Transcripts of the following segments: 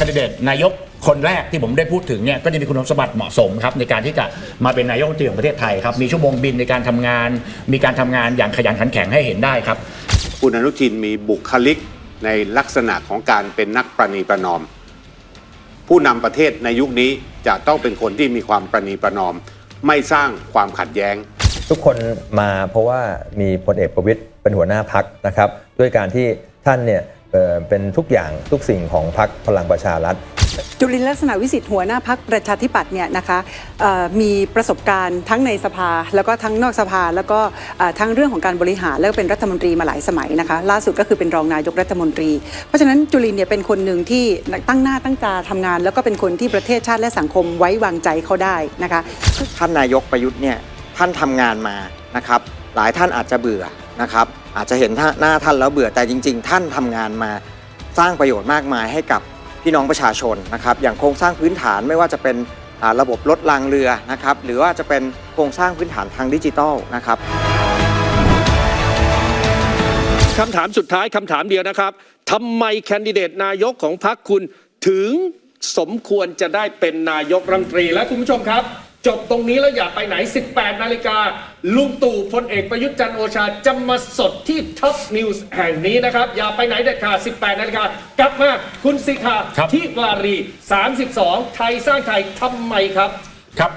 คนดิเดตนายกคนแรกที่ผมได้พูดถึงเนี่ยก็จะมีคุณสมบัติเหมาะสมครับในการที่จะมาเป็นนายกรัฐมนตรีของประเทศไทยครับมีชั่วโมงบินในการทำงาน มีการทำงานอย่างขยันขันแข็งให้เห็นได้ครับ คุณอนุทินมีบุคลิกในลักษณะของการเป็นนักประนีประนอม ผู้นำประเทศในยุคนี้จะต้องเป็นคนที่มีความประนีประนอม ไม่สร้างความขัดแย้ง ทุกคนมาเพราะว่ามีพลเอกประวิตยเป็นหัวหน้าพักนะครับ ด้วยการที่ท่านเนี่ย เอ่อเป็นทุกอย่างทุกสิ่งของพักพลังประชารัฐ จุลินลักษณะวิสิทธิ์หัวหน้าพักประชาธิปัตย์เนี่ยนะคะเอ่อมีประสบการณ์ทั้งในสภา แล้วก็ทั้งนอกสภา แล้วก็เอ่อทั้งเรื่องของการบริหารแล้วก็เป็นรัฐมนตรีมาหลายสมัยนะคะ ล่าสุดก็คือเป็นรองนายกรัฐมนตรี เพราะฉะนั้นจุลินเนี่ยเป็นคนหนึ่งที่ตั้งหน้าตั้งตาทำงาน แล้วก็เป็นคนที่ประเทศชาติและสังคมไว้วางใจเขาได้นะคะ ท่านนายกประยุทธ์เนี่ยท่านทำงานมานะครับหลายท่านอาจจะเบื่อ นะครับอาจจะเห็นหน้าท่านแล้วเบื่อแต่จริง ๆ ท่านทำงานมาสร้างประโยชน์มากมายให้กับพี่น้องประชาชนนะครับอย่างโครงสร้างพื้นฐานไม่ว่าจะเป็นระบบรถรางเรือนะครับหรือว่าจะเป็นโครงสร้างพื้นฐานทางดิจิทัลนะครับคำถามสุดท้ายคำถามเดียวนะครับทำไมแคนดิเดตนายกของพรรคคุณถึงสมควรจะได้เป็นนายกรัฐมนตรีและคุณผู้ชมครับ จบตรงนี้แล้วอย่าไปไหน 18 นาฬิกาลุงตู่พลเอกประยุทธ์จันทร์โอชาจะมาสดที่ท็อปนิวส์แห่งนี้นะครับ อย่าไปไหนเด็ดขาด 18 นาฬิกากลับมาคุณสิทธาครับทิวารี 32 ไทยสร้างไทยทำไมครับ ครับ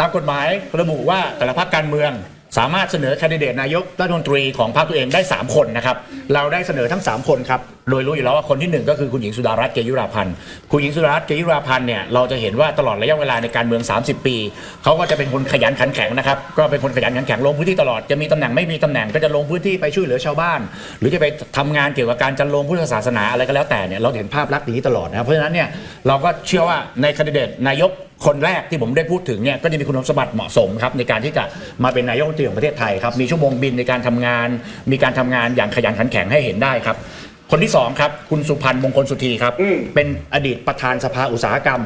ตามกฎหมายระบุว่าแต่ละพรรคการเมือง สามารถเสนอแคนดิเดตนายกรัฐมนตรีของพรรคตัวเองได้ 3 คนนะครับ เราได้เสนอทั้ง 3 คนครับ โดยรู้อยู่แล้วว่าคนที่หนึ่งก็คือคุณหญิงสุดารัตน์เกยุราพันธ์ คุณหญิงสุดารัตน์เกยุราพันธ์เนี่ยเราจะเห็นว่าตลอดระยะเวลาในการเมือง 30 ปี เขาก็จะเป็นคนขยันขันแข็งนะครับ ก็เป็นคนขยันขันแข็งลงพื้นที่ตลอด จะมีตำแหน่งไม่มีตำแหน่งก็จะลงพื้นที่ไปช่วยเหลือชาวบ้าน หรือจะไปทำงานเกี่ยวกับการจันลงพุทธศาสนาอะไรก็แล้วแต่เนี่ยเราเห็นภาพลักษณ์นี้ตลอดนะเพราะฉะนั้นเนี่ยเราก็เชื่อว่าในแคนดิเดตนายก คนแรกที่ผมได้พูดถึงเนี่ยก็จะมีคุณสมบัติเหมาะสมครับในการที่จะมาเป็นนายกรัฐมนตรีของประเทศไทยครับมีชั่วโมงบินในการทำงาน มีการทำงานอย่างขยันขันแข็งให้เห็นได้ครับคนที่สองครับคุณสุพันธ์มงคลสุธีครับเป็นอดีตประธานสภาอุตสาหกรรม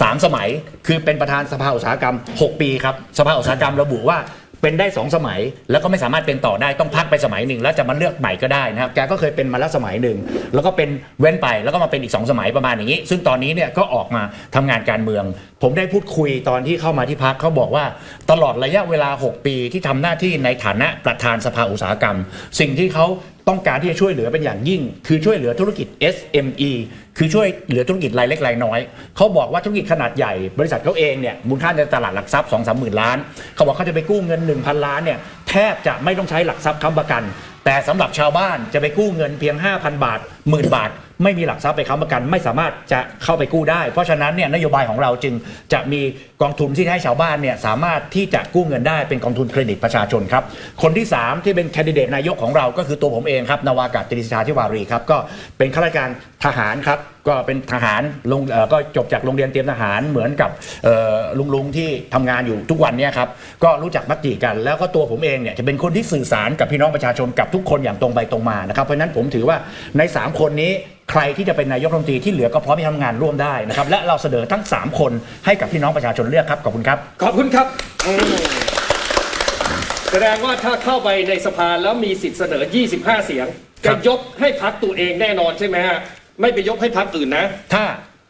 สามสมัย คือเป็นประธานสภาอุตสาหกรรม 6 ปีครับสภาอุตสาหกรรมระบุว่า เป็นได้สองสมัย แล้วก็ไม่สามารถเป็นต่อได้ต้องพักไปสมัยหนึ่งแล้วจะมาเลือกใหม่ก็ได้นะครับแกก็เคยเป็นมาแล้วสมัยหนึ่งแล้วก็เป็นเว้นไปแล้วก็มาเป็นอีกสองสมัยประมาณอย่างนี้ ซึ่งตอนนี้เนี่ยก็ออกมาทำงานการเมือง ผมได้พูดคุยตอนที่เข้ามาที่พักเขาบอกว่า ตลอดระยะเวลา 6 ปีที่ทำหน้าที่ในฐานะประธานสภาอุตสาหกรรม สิ่งที่เขาต้องการที่จะช่วยเหลือเป็นอย่างยิ่ง คือช่วยเหลือธุรกิจ SME คือช่วยเหลือธุรกิจรายเล็กรายน้อย เขาบอกว่าธุรกิจขนาดใหญ่ บริษัทเขาเองเนี่ยมูลค่าในตลาดหลักทรัพย์2 3 0 0 0 0ล้าน เขาบอกเขาจะไปกู้เงิน 1,000 ล้านเนี่ยแทบจะไม่ต้องใช้หลักทรัพย์ค้ำประกัน แต่สำหรับชาวบ้านจะไปกู้เงินเพียง 5,000 บาทหมื่นบาท ไม่มีหลักทรัพย์ไปค้ำประกัน ไม่สามารถจะเข้าไปกู้ได้ เพราะฉะนั้นเนี่ยนโยบายของเราจึงจะมีกองทุนที่ให้ชาวบ้านเนี่ยสามารถที่จะกู้เงินได้เป็นกองทุนเครดิตประชาชนครับคนที่ 3 ที่เป็นแคนดิเดตนายกของเราก็คือตัวผมเองครับนาวากาศตรีชาธิวารีครับก็เป็นข้าราชการ ทหารครับก็เป็นทหารลงก็จบจากโรงเรียนเตรียมทหารเหมือนกับลุงลุงๆที่ทำงานอยู่ทุกวันเนี่ยครับก็รู้จักมักจีกันแล้วก็ตัวผมเองเนี่ยจะเป็นคนที่สื่อสารกับพี่น้องประชาชนกับทุกคนอย่างตรงไปตรงมานะครับเพราะนั้นผมถือว่าใน 3 คนนี้ใครที่จะเป็นนายกรัฐมนตรีที่เหลือก็พร้อมที่ทำงานร่วมได้นะครับและเราเสนอทั้ง 3 คนให้กับพี่น้องประชาชนเลือกครับขอบคุณครับขอบคุณครับแสดงว่าถ้าเข้าไปในสภาแล้วมีสิทธิ์เสนอ 25 เสียงจะยกให้พักตัวเองแน่นอนใช่ไหมฮะ ไม่ไปยกให้พักอื่นนะ ถ้า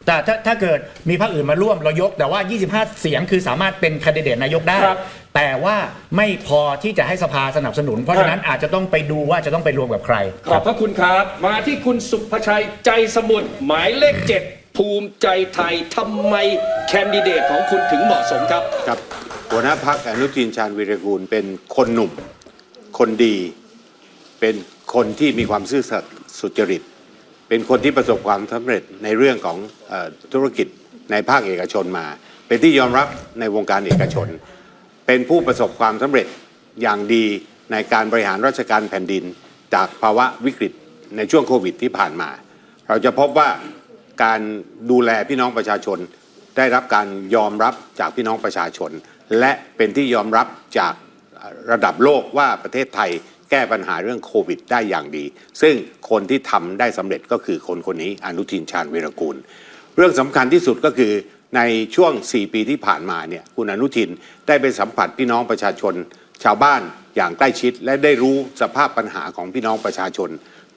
แต่ถ้าถ้าเกิดมีพรรคอื่นมาร่วมเรายก แต่ว่า 25 เสียงคือสามารถเป็นแคนดิเดตนายกได้ ครับแต่ว่าไม่พอที่จะให้สภาสนับสนุน เพราะฉะนั้นอาจจะต้องไปดูว่าจะต้องไปรวมกับใครขอบพระคุณครับ มาที่คุณสุภชัยใจสมุทรหมายเลขเจ็ดภูมิใจไทยทำไมแคนดิเดตของคุณถึงเหมาะสมครับ ครับหัวหน้าพักอนุทินชาญวีรกูลเป็นคนหนุ่ม คนดี เป็นคนที่มีความซื่อสัตย์สุจริต เป็นคนที่ประสบความสำเร็จในเรื่องของอธุรกิจในภาคเอกชนมา เป็นที่ยอมรับในวงการเอกชน เป็นผู้ประสบความสำเร็จอย่างดีในการบริหารราชการแผ่นดิน จากภาวะวิกฤตในช่วงโควิดที่ผ่านมา เราจะพบว่าการดูแลพี่น้องประชาชน ได้รับการยอมรับจากพี่น้องประชาชน และเป็นที่ยอมรับจากระดับโลกว่าประเทศไทย แก้ปัญหาเรื่องโควิดได้อย่างดี ซึ่งคนที่ทำได้สำเร็จก็คือคนคนนี้อนุทินชาญวีรกูล เรื่องสำคัญที่สุดก็คือในช่วง 4 ปีที่ผ่านมาเนี่ยคุณอนุทินได้ไปสัมผัสพี่น้องประชาชน ชาวบ้านอย่างใกล้ชิด และได้รู้สภาพปัญหาของพี่น้องประชาชน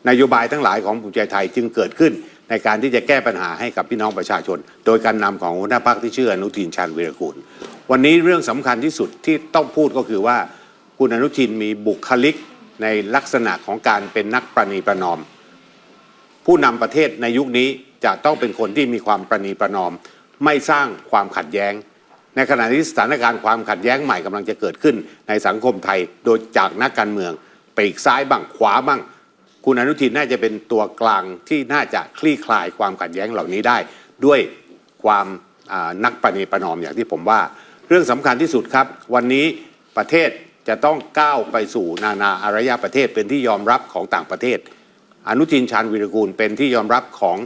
นโยบายทั้งหลายของภูมิใจไทยจึงเกิดขึ้นในการที่จะแก้ปัญหาให้กับพี่น้องประชาชน โดยการนำของหัวหน้าพรรคที่ชื่ออนุทินชาญวีรกูล วันนี้เรื่องสำคัญที่สุดที่ต้องพูดก็คือว่า คุณอนุทินมีบุคลิก ในลักษณะของการเป็นนักประนีประนอม ผู้นำประเทศในยุคนี้จะต้องเป็นคนที่มีความประนีประนอม ไม่สร้างความขัดแย้ง ในขณะที่สถานการณ์ความขัดแย้งใหม่กำลังจะเกิดขึ้นในสังคมไทยโดยจากนักการเมืองไปอีกซ้ายบ้างขวาบ้างคุณอนุทินน่าจะเป็นตัวกลางที่น่าจะคลี่คลายความขัดแย้งเหล่านี้ได้ ด้วยความนักประนีประนอมอย่างที่ผมว่า เรื่องสำคัญที่สุดครับ วันนี้ประเทศ จะต้องก้าวไปสู่นานาอารยประเทศเป็นที่ยอมรับของต่างประเทศ อนุทินชาญวีรกูลเป็นที่ยอมรับของ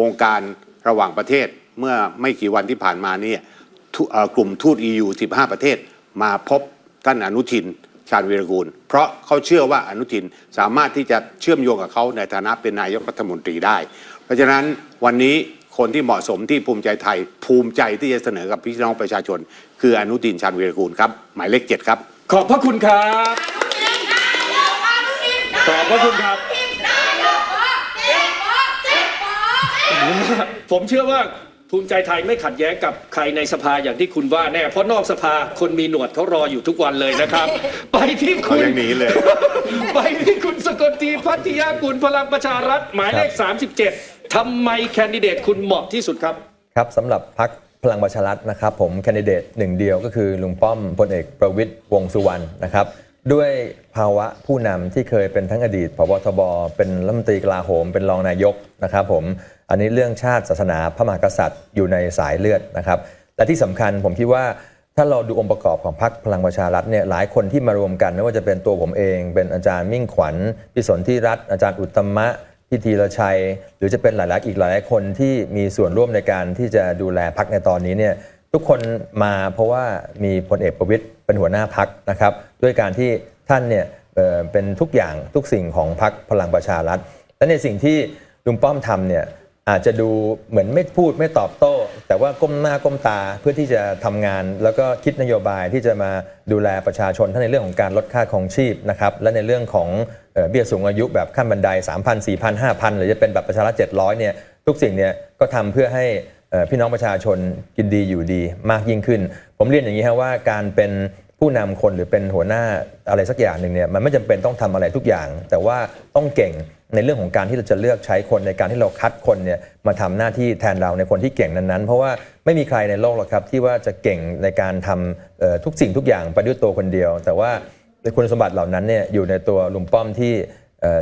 วงการระหว่างประเทศเมื่อไม่กี่วันที่ผ่านมาเนี่ยกลุ่มทูต EU 15 ประเทศมาพบท่านอนุทินชาญวีรกูล เพราะเขาเชื่อว่าอนุทินสามารถที่จะเชื่อมโยงกับเขาในฐานะเป็นนายกรัฐมนตรีได้ เพราะฉะนั้นวันนี้คนที่เหมาะสมที่ภูมิใจไทยภูมิใจที่จะเสนอกับพี่น้องประชาชน คืออนุทินชาญวีรกูลครับ หมายเลขเจ็ดครับ ขอบพระคุณครับขอบพระคุณครับ ผมเชื่อว่าภูมิใจไทยไม่ขัดแย้งกับใครในสภาอย่างที่คุณว่าแน่เพราะนอกสภาคนมีหนวดเขารออยู่ทุกวันเลยนะครับ ไปที่คุณเขายังหนีเลย ไปที่คุณสกลทีพัทยากุลพลังประชารัฐหมายเลข 37ทำไมแคนดิเดตคุณเหมาะที่สุดครับ ครับสำหรับพัก พลังประชารัฐนะครับผมแคนดิเดตหนึ่งเดียวก็คือลุงป้อมพลเอกประวิตยวงสุวรรณนะครับด้วยภาวะผู้นำที่เคยเป็นทั้งอดีตพบทบ เป็นรัฐมนตรีกลาโหม เป็นรองนายกนะครับผมอันนี้เรื่องชาติศาสนาพระมหากษัตริย์อยู่ในสายเลือดนะครับและที่สำคัญผมคิดว่าถ้าเราดูองค์ประกอบของพรรคพลังประชารัฐเนี่ยหลายคนที่มารวมกัน ไม่ว่าจะเป็นตัวผมเอง เป็นอาจารย์มิ่งขวัญพิสนที่รัฐอาจารย์อุตตมะ พี่ธีรชัย หรือจะเป็นหลายๆอีกหลายๆคนที่มีส่วนร่วมในการที่จะดูแลพักในตอนนี้เนี่ยทุกคนมาเพราะว่ามีพลเอกประวิตยเป็นหัวหน้าพักนะครับด้วยการที่ท่านเนี่ยเป็นทุกอย่างทุกสิ่งของพักพลังประชารัฐและในสิ่งที่ลุงป้อมทำเนี่ยอาจจะดูเหมือนไม่พูดไม่ตอบโต้ แต่ว่าก้มหน้าก้มตาเพื่อที่จะทำงาน แล้วก็คิดนโยบายที่จะมาดูแลประชาชนทั้งในเรื่องของการลดค่าครองชีพนะครับและในเรื่องของ เบี้ยสูงอายุแบบขั้นบันได 3,000 4,000 5,000 หรือจะเป็นแบบประชารัฐ700เนี่ยทุกสิ่งเนี่ยก็ทำเพื่อให้พี่น้องประชาชนกินดีอยู่ดีมากยิ่งขึ้น ผมเรียนอย่างนี้ครับว่าการเป็นผู้นำคนหรือเป็นหัวหน้าอะไรสักอย่างหนึ่งเนี่ยมันไม่จำเป็นต้องทำอะไรทุกอย่าง แต่ว่าต้องเก่งในเรื่องของการที่เราจะเลือกใช้คนในการที่เราคัดคนเนี่ยมาทำหน้าที่แทนเราในคนที่เก่งนั้นๆ เพราะว่าไม่มีใครในโลกหรอกครับที่ว่าจะเก่งในการทำทุกสิ่งทุกอย่างไปด้วยตัวคนเดียว แต่ว่า ในคุณสมบัติเหล่านั้นเนี่ยอยู่ในตัวลุงป้อมที่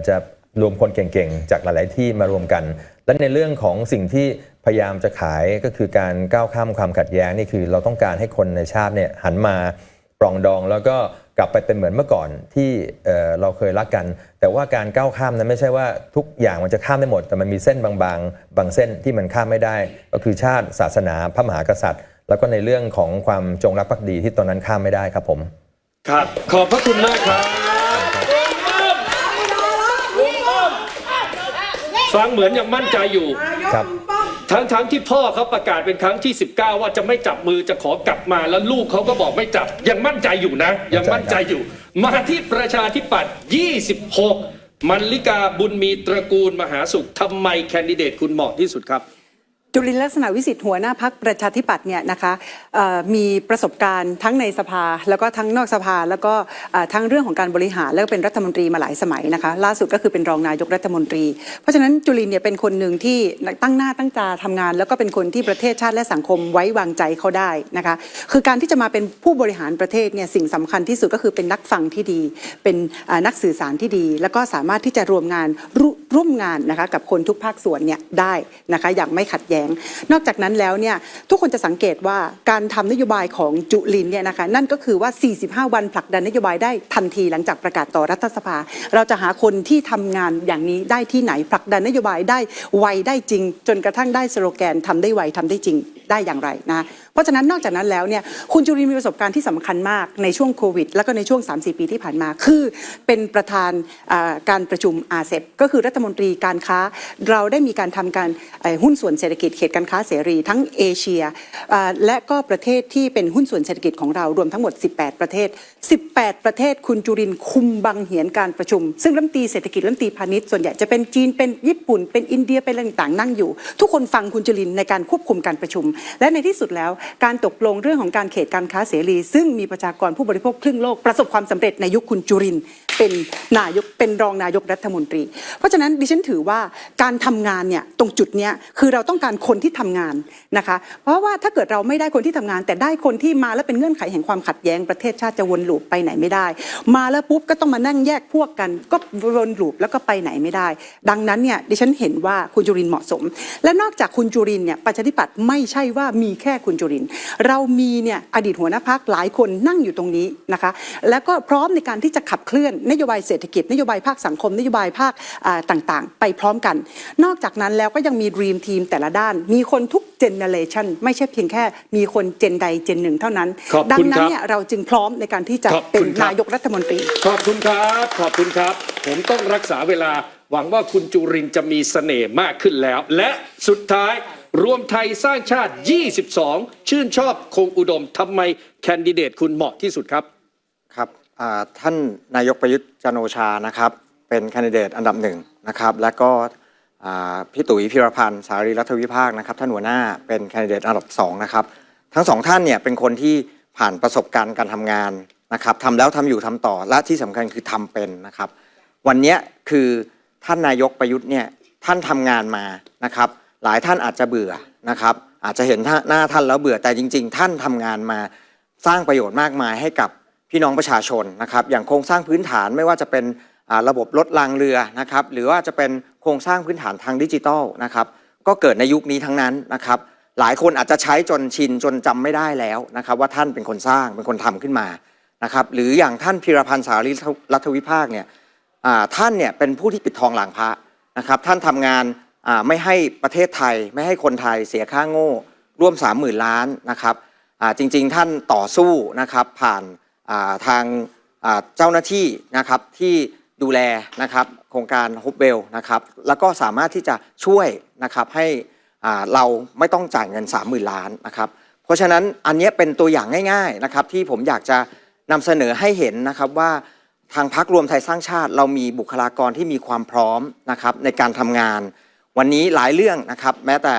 จะรวมคนเก่งๆ จากหลายๆที่มารวมกัน และในเรื่องของสิ่งที่พยายามจะขายก็คือการก้าวข้ามความขัดแย้งนี่คือเราต้องการให้คนในชาติเนี่ยหันมาปรองดองแล้วก็กลับไปเป็นเหมือนเมื่อก่อนที่เเราเคยรักกัน แต่ว่าการก้าวข้ามนั้นไม่ใช่ว่าทุกอย่างมันจะข้ามได้หมด แต่มันมีเส้นบางๆ บางเส้นที่มันข้ามไม่ได้ ก็คือชาติศาสนาพระมหากษัตริย์ แล้วก็ในเรื่องของความจงรักภักดีที่ตอนนั้นข้ามไม่ได้ครับผม ครับ ขอบพระคุณมากครับฟังเหมือนยังมั่นใจอยู่ ครับ ทั้งทั้งที่พ่อเขาประกาศเป็นครั้งที่ 19 ว่าจะไม่จับมือจะขอกลับมาแล้วลูกเขาก็บอกไม่จับ ยังมั่นใจอยู่นะ ยังมั่นใจอยู่ มาที่ประชาธิปัตย์26 มันลิกาบุญมีตระกูลมหาสุขทำไมแคนดิเดตคุณเหมาะที่สุดครับ จุลินลักษณะวิสิทธิ์หัวหน้าพักประชาธิปัตย์เนี่ยนะคะมีประสบการณ์ทั้งในสภา แล้วก็ทั้งนอกสภา แล้วก็ทั้งเรื่องของการบริหารแล้วก็เป็นรัฐมนตรีมาหลายสมัยนะคะล่าสุดก็คือเป็นรองนายกรัฐมนตรี เพราะฉะนั้นจุลินเนี่ยเป็นคนหนึ่งที่ตั้งหน้าตั้งตาทำงาน แล้วก็เป็นคนที่ประเทศชาติและสังคมไว้วางใจเขาได้นะคะคือการที่จะมาเป็นผู้บริหารประเทศเนี่ยสิ่งสำคัญที่สุดก็คือเป็นนักฟังที่ดี เป็นนักสื่อสารที่ดี แล้วก็สามารถที่จะรวมงานร่วมงานนะคะกับคนทุกภาคส่วนเนี่ยได้นะคะอย่างไม่ขัดแย้ง นอกจากนั้นแล้วเนี่ยทุกคนจะสังเกตว่าการทำนโยบายของจุลินเนี่ยนะคะนั่นก็คือว่า 45 วันผลักดันนโยบายได้ทันทีหลังจากประกาศต่อรัฐสภา เราจะหาคนที่ทำงานอย่างนี้ได้ที่ไหนผลักดันนโยบายได้ไวได้จริง จนกระทั่งได้สโลแกนทำได้ไวทำได้จริงได้อย่างไรนะเพราะฉะนั้นนอกจากนั้นแล้วเนี่ยคุณจุลินมีประสบการณ์ที่สำคัญมากในช่วงโควิด แล้วก็ในช่วง 3-4 ปีที่ผ่านมา คือเป็นประธานการประชุมอาเซก็คือรัฐฐมนตรีการค้า เราได้มีการทำการหุ้นส่วนเศรษฐกิจเขตการค้าเสรีทั้งเอเชีย และก็ประเทศที่เป็นหุ้นส่วนเศรษฐกิจของเรารวมทั้งหมด 18 ประเทศ 18 ประเทศคุณจุรินคุมบังเหียนการประชุม ซึ่งรัฐมนตรีเศรษฐกิจรัฐมนตรีพาณิชย์ส่วนใหญ่จะเป็นจีนเป็นญี่ปุ่นเป็นอินเดียเป็นอะไรต่างๆนั่งอยู่ ทุกคนฟังคุณจุรินในการควบคุมการประชุม และในที่สุดแล้วการตกลงเรื่องของการเขตการค้าเสรี ซึ่งมีประชากรผู้บริโภคครึ่งโลกประสบความสำเร็จในยุคคุณจุรินเป็นนายกเป็นรองนายกรัฐมนตรี เพราะฉะนั้นดิฉันถือว่าการทำงานเนี่ยตรงจุดเนี้ยคือเราต้องการคนที่ทำงานนะคะ เพราะว่าถ้าเกิดเราไม่ได้คนที่ทำงาน แต่ได้คนที่มาแล้วเป็นเงื่อนไขแห่งความขัดแย้งประเทศชาติจะวนลูปไปไหนไม่ได้ มาแล้วปุ๊บก็ต้องมานั่งแยกพวกกัน ก็วนลูปแล้วก็ไปไหนไม่ได้ ดังนั้นเนี่ยดิฉันเห็นว่าคุณจุรินเหมาะสม และนอกจากคุณจุรินเนี่ยประชาธิปัตย์ไม่ใช่ว่ามีแค่คุณจุรินเรามีเนี่ยอดีตหัวหน้าพักหลายคนนั่งอยู่ตรงนี้นะคะ แล้วก็พร้อมในการที่จะขับเคลื่อนนโยบายเศรษฐกิจนโยบายภาคสังคมนโยบายภาคอ่างต่างๆ ไปพร้อมกัน นอกจากนั้นแล้วก็ยังมี Dream Team แต่ละด้าน มีคนทุกเจเนเรชันไม่ใช่เพียงแค่มีคนเจนใดเจนหนึ่งเท่านั้นขอบดัคุณนั้คนรับเนี่ยเราจึงพร้อมในการที่จะขอบเป็คุนณครับนายกรัฐมนตรี ขอบคุณครับ ขอบคุณครับ ผมต้องรักษาเวลาหวังว่าคุณจุรินทร์จะมีเสน่ห์มากขึ้นแล้ว และสุดท้ายรวมไทยสร้างชาติ 22 ชื่นชอบคงอุดมทำไมแคนดิเดตคุณเหมาะที่สุดครับ ครับอ่าท่านนายกประยุทธ์จันทร์โอชานะครับ เป็นคนดิเดตอันดับหนึ่งนะครับ และก็พี่ตุ๋ยพิรพันธ์สารีรัฐวิภาคนะครับท่านหัวหน้าเป็นคนดิเดตอันดับสองนะครับ ทั้งสองท่านเนี่ยเป็นคนที่ผ่านประสบการณ์การทำงานนะครับทำแล้วทำอยู่ทำต่อและที่สำคัญคือทำเป็นนะครับ วันนี้คือท่านนายกประยุทธ์เนี่ยท่านทำงานมานะครับ หลายท่านอาจจะเบื่อนะครับ อาจจะเห็นหน้าท่านแล้วเบื่อแต่จริง ๆ ท่านทำงานมาสร้างประโยชน์มากมายให้กับพี่น้องประชาชนนะครับ อย่างโครงสร้างพื้นฐานไม่ว่าจะเป็น ระบบรถรางเรือนะครับหรือว่าจะเป็นโครงสร้างพื้นฐานทางดิจิทัลนะครับก็เกิดในยุคนี้ทั้งนั้นนะครับหลายคนอาจจะใช้จนชินจนจำไม่ได้แล้วนะครับว่าท่านเป็นคนสร้างเป็นคนทำขึ้นมานะครับหรืออย่างท่านพิรพันธ์สารีรัฐวิภาคเนี่ยท่านเนี่ยเป็นผู้ที่ปิดทองหลังพระนะครับท่านทำงานไม่ให้ประเทศไทย ไม่ให้คนไทยเสียค่าโง่ร่วม 30,000 ล้านนะครับจริงๆท่านต่อสู้นะครับผ่านทางเจ้าหน้าที่นะครับที่ ดูแลนะครับโครงการฮุบเบลนะครับแล้วก็สามารถที่จะช่วยนะครับให้อ่าเราไม่ต้องจ่ายเงิน 30,000 ล้านนะครับเพราะฉะนั้นอันเนี้ยเป็นตัวอย่างง่ายๆนะครับที่ผมอยากจะนำเสนอให้เห็นนะครับว่าทางพักรวมไทยสร้างชาติ เรามีบุคลากรที่มีความพร้อมนะครับในการทำงาน วันนี้หลายเรื่องนะครับแม้แต่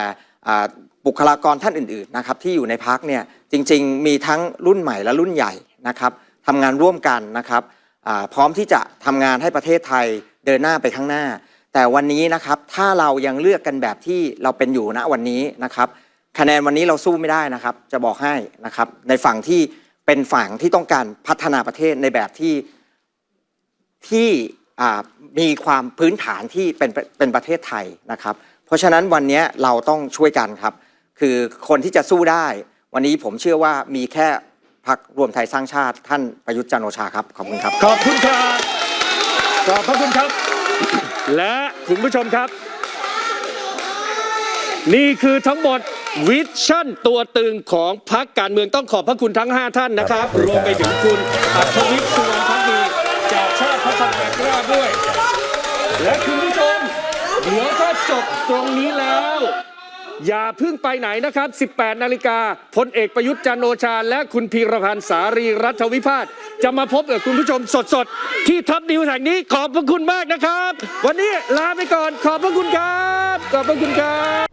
อ่าบุคลากรท่านอื่นๆนะครับที่อยู่ในพักเนี่ยจริงๆ มีทั้งรุ่นใหม่และรุ่นใหญ่นะครับทำงานร่วมกันนะครับ พร้อมที่จะทำงานให้ประเทศไทยเดินหน้าไปข้างหน้า แต่วันนี้นะครับถ้าเรายังเลือกกันแบบที่เราเป็นอยู่ณวันนี้นะครับ คะแนนวันนี้เราสู้ไม่ได้นะครับ จะบอกให้นะครับ ในฝั่งที่เป็นฝั่งที่ต้องการพัฒนาประเทศในแบบที่ที่มีความพื้นฐานที่เป็นเป็นประเทศไทยนะครับ เพราะฉะนั้นวันนี้เราต้องช่วยกันครับ คือคนที่จะสู้ได้ วันนี้ผมเชื่อว่ามีแค่ พักรวมไทยสร้างชาติ ท่านประยุทธ์จันทร์โอชาครับขอบคุณครับ ขอบคุณครับ ขอบพระคุณครับ และคุณผู้ชมครับ นี่คือทั้งหมดวิชั่นตัวตึงของพักการเมืองต้องขอบพระคุณทั้ง 5 ท่านนะครับครับ รวมไปถึงคุณอัธวิทย์สุวรรณพักดีจากชาติพัฒนากล้าด้วย และคุณผู้ชมเดี๋ยวถ้าจบตรงนี้แล้ว อย่าเพิ่งไปไหนนะครับ 18 นาฬิกาพลเอกประยุทธ์จันโอชา และคุณพีรพันธ์สารีรัฐวิพาสจะมาพบกับคุณผู้ชมสดๆ ที่ท็อปนิวแห่งนี้ขอบพระคุณมากนะครับ วันนี้ลาไปก่อนขอบพระคุณครับ ขอบพระคุณครับ